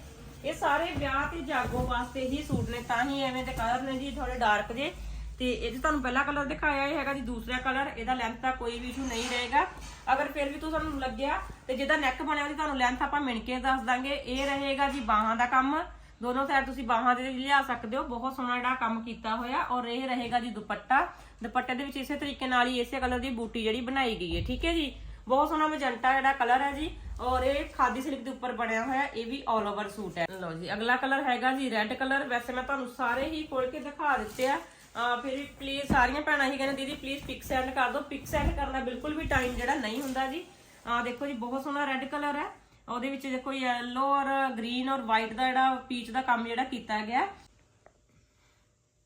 ਇਹ ਸਾਰੇ ਵਿਆਹ ਤੇ ਜਾਗੋ ਵਾਸਤੇ ਹੀ ਸੂਟ ਨੇ, ਤਾਂ ਹੀ ਐਵੇਂ ਦੇ ਕਲਰ ਨੇ ਜੀ ਥੋੜੇ ਡਾਰਕ ਜੇ। ਤੇ ਇਹ 'ਚ ਤੁਹਾਨੂੰ ਪਹਿਲਾ ਕਲਰ ਦਿਖਾਇਆ, ਇਹ ਹੈਗਾ ਜੀ ਦੂਸਰਾ ਕਲਰ ਇਹਦਾ ਲੈਂਥ ਦਾ ਕੋਈ ਵੀ ਇਸ਼ੂ ਨਹੀਂ ਰਹੇਗਾ। ਅਗਰ ਫਿਰ ਵੀ ਤੁਹਾਨੂੰ ਲੱਗਿਆ ਤੇ ਜਿਹਦਾ ਨੈਕ ਬਣਿਆ ਉਹਦੀ ਤੁਹਾਨੂੰ ਲੈਂਥ ਆਪਾਂ ਮਿਣ ਕੇ ਦੱਸ ਦਾਂਗੇ। ਇਹ ਰਹੇਗਾ ਜੀ ਬਾਹਾਂ ਦਾ ਕੰਮ। ਦੋਨੋਂ ਸਾਈਡ ਤੁਸੀਂ ਬਾਹਾਂ ਦੇ ਲਿਆ ਸਕਦੇ ਹੋ। ਬਹੁਤ ਸੋਹਣਾ ਜਿਹੜਾ ਕੰਮ ਕੀਤਾ ਹੋਇਆ ਔਰ ਇਹ ਰਹੇਗਾ ਜੀ ਦੁਪੱਟਾ। ਦੁਪੱਟੇ ਦੇ ਵਿੱਚ ਇਸੇ ਤਰੀਕੇ ਨਾਲ ਹੀ ਇਸੇ ਕਲਰ ਦੀ ਬੂਟੀ ਜਿਹੜੀ ਬਣਾਈ ਗਈ ਹੈ। ਠੀਕ ਹੈ ਜੀ? ਬਹੁਤ ਸੋਹਣਾ ਮਜੰਟਾ ਜਿਹੜਾ ਕਲਰ ਹੈ ਜੀ ਔਰ ਇਹ ਖਾਦੀ ਸਿਲਕ ਦੇ ਉੱਪਰ ਬਣਿਆ ਹੋਇਆ, ਇਹ ਵੀ 올 ਓਵਰ ਸੂਟ ਹੈ। ਲਓ ਜੀ, ਅਗਲਾ ਕਲਰ ਹੈਗਾ ਜੀ ਰੈੱਡ ਕਲਰ। ਵੈਸੇ ਮੈਂ ਤੁਹਾਨੂੰ ਸਾਰੇ ਹੀ ਖੋਲ ਕੇ ਦਿਖਾ ਦਿੱਤੇ ਆ। ਆ ਫਿਰ ਪਲੀਜ਼ ਸਾਰੀਆਂ ਭੈਣਾਂ ਹੀ ਕਹਿੰਦੇ ਦੀਦੀ ਪਲੀਜ਼ ਪਿਕ ਸੈਂਡ ਕਰ ਦਿਓ। ਪਿਕ ਸੈਂਡ ਕਰਨਾ ਬਿਲਕੁਲ ਵੀ ਟਾਈਮ ਜਿਹੜਾ ਨਹੀਂ ਹੁੰਦਾ ਜੀ। ਆ ਦੇਖੋ ਜੀ, ਬਹੁਤ ਸੋਹਣਾ ਰੈੱਡ ਕਲਰ ਹੈ। ਉਹਦੇ ਵਿੱਚ ਦੇਖੋ ਯੈਲੋ ਔਰ ਗ੍ਰੀਨ ਔਰ ਵਾਈਟ ਦਾ ਜਿਹੜਾ ਪੀਚ ਦਾ ਕੰਮ ਜਿਹੜਾ ਕੀਤਾ ਗਿਆ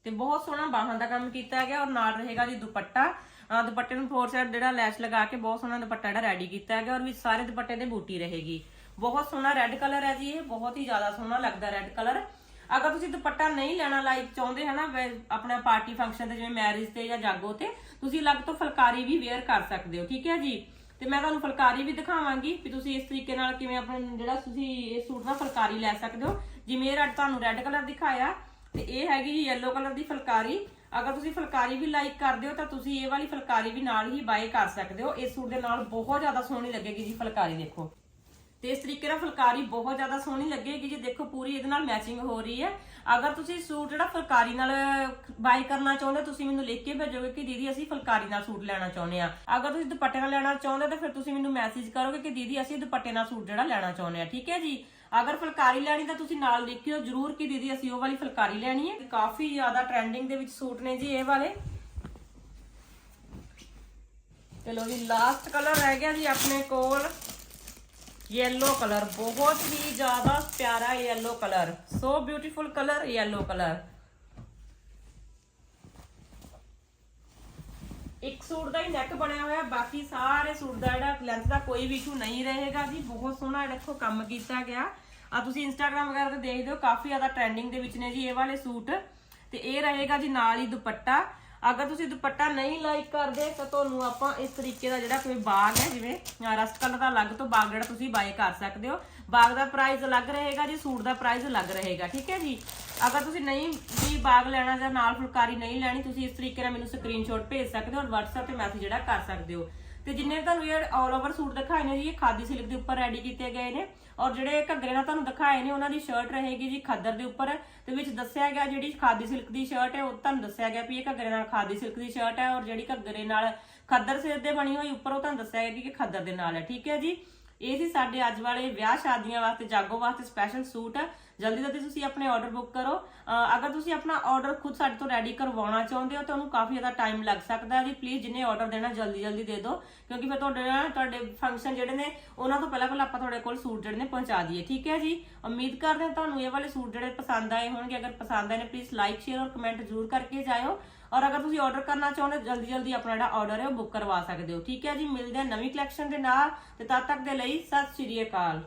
ਤੇ ਬਹੁਤ ਸੋਹਣਾ ਬਾਹਾਂ ਦਾ ਕੰਮ ਕੀਤਾ ਗਿਆ ਔਰ ਨਾਲ ਰਹੇਗਾ ਜੀ ਦੁਪੱਟਾ। ਦੁਪੱਟੇ ਨੂੰ ਫੋਰ ਸਾਈਡ ਜਿਹੜਾ ਲੈਸ਼ ਲਗਾ ਕੇ ਬਹੁਤ ਸੋਹਣਾ ਦੁਪੱਟਾ ਜਿਹੜਾ ਰੈਡੀ ਕੀਤਾ ਗਿਆ ਔਰ ਵਿੱਚ ਸਾਰੇ ਦੁਪੱਟੇ ਤੇ ਬੂਟੀ ਰਹੇਗੀ। ਬਹੁਤ ਸੋਹਣਾ ਰੈੱਡ ਕਲਰ ਹੈ ਜੀ ਇਹ, ਬਹੁਤ ਹੀ ਜ਼ਿਆਦਾ ਸੋਹਣਾ ਲੱਗਦਾ ਰੈੱਡ ਕਲਰ ਅਗਰ ਤੁਸੀਂ ਦੁਪੱਟਾ ਨਹੀਂ ਲੈਣਾ ਲਾਈਕ ਚਾਹੁੰਦੇ ਹਨਾ, ਵੈ- ਆਪਣਾ ਪਾਰਟੀ ਫੰਕਸ਼ਨ ਤੇ ਜਿਵੇਂ ਮੈਰਿਜ ਤੇ ਜਾਂ ਜਾਗੋ ਤੇ, ਤੁਸੀਂ ਅਲੱਗ ਤੋਂ ਫੁਲਕਾਰੀ ਵੀ ਵੇਅਰ ਕਰ ਸਕਦੇ ਹੋ, ਠੀਕ ਹੈ ਜੀ? ਤੇ ਮੈਂ ਤੁਹਾਨੂੰ ਫੁਲਕਾਰੀ ਵੀ ਦਿਖਾਵਾਂਗੀ ਵੀ ਤੁਸੀਂ ਇਸ ਤਰੀਕੇ ਨਾਲ ਕਿਵੇਂ ਆਪਣਾ ਜਿਹੜਾ ਤੁਸੀਂ ਇਹ ਸੂਟ ਦਾ ਫੁਲਕਾਰੀ ਲੈ ਸਕਦੇ ਹੋ। ਜਿਵੇਂ ਇਹ ਰੈੱਡ ਤੁਹਾਨੂੰ ਰੈੱਡ ਕਲਰ ਦਿਖਾਇਆ ਤੇ ਇਹ ਹੈਗੀ ਜੀ yellow ਕਲਰ ਦੀ ਫੁਲਕਾਰੀ। ਅਗਰ ਤੁਸੀਂ ਫੁਲਕਾਰੀ ਵੀ ਲਾਈਕ ਕਰਦੇ ਹੋ ਤਾਂ ਤੁਸੀਂ ਇਹ ਵਾਲੀ ਫੁਲਕਾਰੀ ਵੀ ਨਾਲ ਹੀ ਬਾਏ ਕਰ ਸਕਦੇ ਹੋ। ਇਸ ਸੂਟ ਦੇ ਨਾਲ ਬਹੁਤ ਜ਼ਿਆਦਾ ਸੋਹਣੀ ਲੱਗੇਗੀ ਜੀ ਫੁਲਕਾਰੀ, ਦੇਖੋ। ਤੇ ਇਸ ਤਰੀਕੇ ਨਾਲ ਫੁਲਕਾਰੀ ਬਹੁਤ ਜ਼ਿਆਦਾ ਸੋਹਣੀ ਲੱਗੇਗੀ ਜੀ। ਦੇਖੋ, ਪੂਰੀ ਇਹਦੇ ਨਾਲ ਮੈਚਿੰਗ ਹੋ ਰਹੀ ਹੈ। ਅਗਰ ਤੁਸੀਂ ਸੂਟ ਜਿਹੜਾ ਫੁਲਕਾਰੀ ਨਾਲ ਬਾਈ ਕਰਨਾ ਚਾਹੁੰਦੇ ਹੋ, ਤੁਸੀਂ ਮੈਨੂੰ ਲਿਖ ਕੇ ਭੇਜੋਗੇ ਕਿ ਦੀਦੀ ਅਸੀਂ ਫੁਲਕਾਰੀ ਨਾਲ ਸੂਟ ਲੈਣਾ ਚਾਹੁੰਦੇ ਆ ਅਗਰ ਤੁਸੀਂ ਦੁਪੱਟੇ ਨਾਲ ਲੈਣਾ ਚਾਹੁੰਦੇ ਹੋ ਤਾਂ ਫਿਰ ਤੁਸੀਂ ਮੈਨੂੰ ਮੈਸੇਜ ਕਰੋਗੇ ਕਿ ਦੀਦੀ ਅਸੀਂ ਦੁਪੱਟੇ ਨਾਲ ਸੂਟ ਜਿਹੜਾ ਲੈਣਾ ਚਾਹੁੰਦੇ ਆ ਠੀਕ ਹੈ ਜੀ? ਅਗਰ ਫੁਲਕਾਰੀ ਲੈਣੀ ਤਾਂ ਤੁਸੀਂ ਨਾਲ ਲਿਖਿਓ ਜਰੂਰ ਕਿ ਦੀਦੀ ਅਸੀਂ ਉਹ ਵਾਲੀ ਫੁਲਕਾਰੀ ਲੈਣੀ ਹੈ। ਕਾਫੀ ਜ਼ਿਆਦਾ ਟ੍ਰੈਂਡਿੰਗ ਦੇ ਵਿੱਚ ਸੂਟ ਨੇ ਜੀ ਇਹ ਵਾਲੇ। ਚਲੋ ਜੀ ਲਾਸਟ ਕਲਰ ਰਹਿ ਗਿਆ ਜੀ ਆਪਣੇ ਕੋਲ। ਯੈਲੋ ਕਲਰ ਬਹੁਤ ਹੀ ਜ਼ਿਆਦਾ ਪਿਆਰਾ yellow colour so beautiful colour yellow colour ਇੱਕ ਸੂਟ ਦਾ ਹੀ ਨੈਕ ਬਣਿਆ ਹੋਇਆ ਬਾਕੀ ਸਾਰੇ ਸੂਟ ਦਾ ਜਿਹੜਾ ਲੈਂਥ ਦਾ ਕੋਈ ਵੀ ਇਸ਼ੂ ਨਹੀਂ ਰਹੇਗਾ ਜੀ ਬਹੁਤ ਸੋਹਣਾ ਦੇਖੋ ਕੰਮ ਕੀਤਾ ਗਿਆ ਆ ਤੁਸੀਂ ਇੰਸਟਾਗ੍ਰam ਵਗੈਰਾ ਤੇ ਦੇਖਦੇ ਹੋ ਕਾਫੀ ਜ਼ਿਆਦਾ ਟ੍ਰੈਂਡਿੰਗ ਦੇ ਵਿੱਚ ਨੇ ਜੀ ਇਹ ਵਾਲੇ ਸੂਟ ਤੇ ਇਹ ਰਹੇਗਾ ਜੀ ਨਾਲ ਹੀ ਦੁਪੱਟਾ ਅਗਰ ਤੁਸੀਂ ਦੁਪੱਟਾ ਨਹੀਂ ਲਾਈਕ ਕਰਦੇ, ਤਾਂ ਤੁਹਾਨੂੰ ਆਪਾਂ ਇਸ ਤਰੀਕੇ ਦਾ ਜਿਹੜਾ ਕੋਈ ਬਾਗ ਹੈ, ਜਿਵੇਂ ਰਸਟ ਕਲਰ ਦਾ ਅਲੱਗ ਤੋਂ ਬਾਗ ਜਿਹੜਾ ਤੁਸੀਂ ਬਾਏ ਕਰ ਸਕਦੇ ਹੋ। ਬਾਗ ਦਾ ਪ੍ਰਾਈਸ ਅਲੱਗ ਰਹੇਗਾ ਜੀ, ਸੂਟ ਦਾ ਪ੍ਰਾਈਸ ਅਲੱਗ ਰਹੇਗਾ, ਠੀਕ ਹੈ ਜੀ? ਅਗਰ ਤੁਸੀਂ ਨਹੀਂ ਵੀ ਬਾਗ ਲੈਣਾ ਜਾਂ ਨਾਲ ਫੁਲਕਾਰੀ ਨਹੀਂ ਲੈਣੀ, ਤੁਸੀਂ ਇਸ ਤਰੀਕੇ ਨਾਲ ਮੈਨੂੰ ਸਕਰੀਨਸ਼ਾਟ ਭੇਜ ਸਕਦੇ ਹੋ ਔਰ WhatsApp ਤੇ ਮੈਸੇਜ ਜਿਹੜਾ ਕਰ ਸਕਦੇ ਹੋ। ਤੇ ਜਿੰਨੇ ਵੀ ਤੁਹਾਨੂੰ ਇਹ ਆਲ ਓਵਰ ਸੂਟ ਦਿਖਾਏ ਨੇ ਜੀ, ਇਹ ਖਾਦੀ ਸਿਲਕ ਦੇ ਉੱਪਰ ਰੈਡੀ ਕੀਤੇ ਗਏ ਨੇ। ਔਰ ਜਿਹੜੇ ਘੱਗਰੇ ਨਾਲ ਤੁਹਾਨੂੰ ਦਿਖਾਏ ਨੇ, ਉਹਨਾਂ ਦੀ ਸ਼ਰਟ ਰਹੇਗੀ ਜੀ ਖੱਦਰ ਦੇ ਉੱਪਰ, ਤੇ ਵਿੱਚ ਦੱਸਿਆ ਗਿਆ ਜਿਹੜੀ ਖਾਦੀ ਸਿਲਕ ਦੀ ਸ਼ਰਟ ਹੈ, ਉਹ ਤੁਹਾਨੂੰ ਦੱਸਿਆ ਗਿਆ ਵੀ ਇਹ ਘੱਗਰੇ ਨਾਲ ਖਾਦੀ ਸਿਲਕ ਦੀ ਸ਼ਰਟ ਹੈ, ਔਰ ਜਿਹੜੀ ਘੱਗਰੇ ਨਾਲ ਖੱਦਰ ਸਿਰ ਦੇ ਬਣੀ ਹੋਈ ਉੱਪਰ, ਉਹ ਤੁਹਾਨੂੰ ਦੱਸਿਆ ਗਿਆ ਕਿ ਖੱਦਰ ਦੇ ਨਾਲ ਹੈ। ਠੀਕ ਹੈ ਜੀ? ਇਹ ਸੀ ਸਾਡੇ ਅੱਜ ਵਾਲੇ ਵਿਆਹ ਸ਼ਾਦੀਆਂ ਵਾਸਤੇ, ਜਾਗੋ ਵਾਸਤੇ ਸਪੈਸ਼ਲ ਸੂਟ ਜਲਦੀ ਜਲਦੀ ਤੁਸੀਂ ਆਪਣੇ ਆਰਡਰ ਬੁੱਕ ਕਰੋ। ਅਗਰ ਤੁਸੀਂ ਆਪਣਾ ਆਰਡਰ ਖੁਦ ਸਾਡੇ ਤੋਂ ਰੈਡੀ ਕਰਵਾਉਣਾ ਚਾਹੁੰਦੇ ਹੋ ਤਾਂ ਉਹਨੂੰ ਕਾਫੀ ਜ਼ਿਆਦਾ ਟਾਈਮ ਲੱਗ ਸਕਦਾ ਹੈ। ਜੀ ਪਲੀਜ਼ ਜਿੰਨੇ ਆਰਡਰ ਦੇਣਾ ਜਲਦੀ ਜਲਦੀ ਦੇ ਦਿਓ, ਕਿਉਂਕਿ ਫਿਰ ਤੁਹਾਡੇ ਨਾ ਤੁਹਾਡੇ ਫੰਕਸ਼ਨ ਜਿਹੜੇ ਨੇ, ਉਹਨਾਂ ਤੋਂ ਪਹਿਲਾਂ ਪਹਿਲਾਂ ਆਪਾਂ ਤੁਹਾਡੇ ਕੋਲ ਸੂਟ ਜਿਹੜੇ ਨੇ ਪਹੁੰਚਾ ਦਈਏ। ਠੀਕ ਹੈ ਜੀ? ਉਮੀਦ ਕਰਦੇ ਹਾਂ ਤੁਹਾਨੂੰ ਇਹ ਵਾਲੇ ਸੂਟ ਜਿਹੜੇ ਪਸੰਦ ਆਏ ਹੋਣਗੇ। ਅਗਰ ਪਸੰਦ ਆਏ ਨੇ ਪਲੀਜ਼ ਲਾਈਕ ਸ਼ੇਅਰ ਔਰ ਕਮੈਂਟ ਜ਼ਰੂਰ ਕਰਕੇ ਜਾਇਓ। ਔਰ ਅਗਰ ਤੁਸੀਂ ਆਰਡਰ ਕਰਨਾ ਚਾਹੁੰਦੇ ਹੋ, ਜਲਦੀ ਜਲਦੀ ਆਪਣਾ ਜਿਹੜਾ ਆਰਡਰ ਹੈ ਉਹ ਬੁੱਕ ਕਰਵਾ ਸਕਦੇ ਹੋ। ਠੀਕ ਹੈ ਜੀ? ਮਿਲਦੇ ਹਾਂ ਨਵੀਂ ਕਲੈਕਸ਼ਨ ਦੇ ਨਾਲ। ਤੇ ਤਦ ਤੱਕ ਦੇ ਲਈ ਸਤਿ ਸ਼੍ਰੀ ਅਕਾਲ।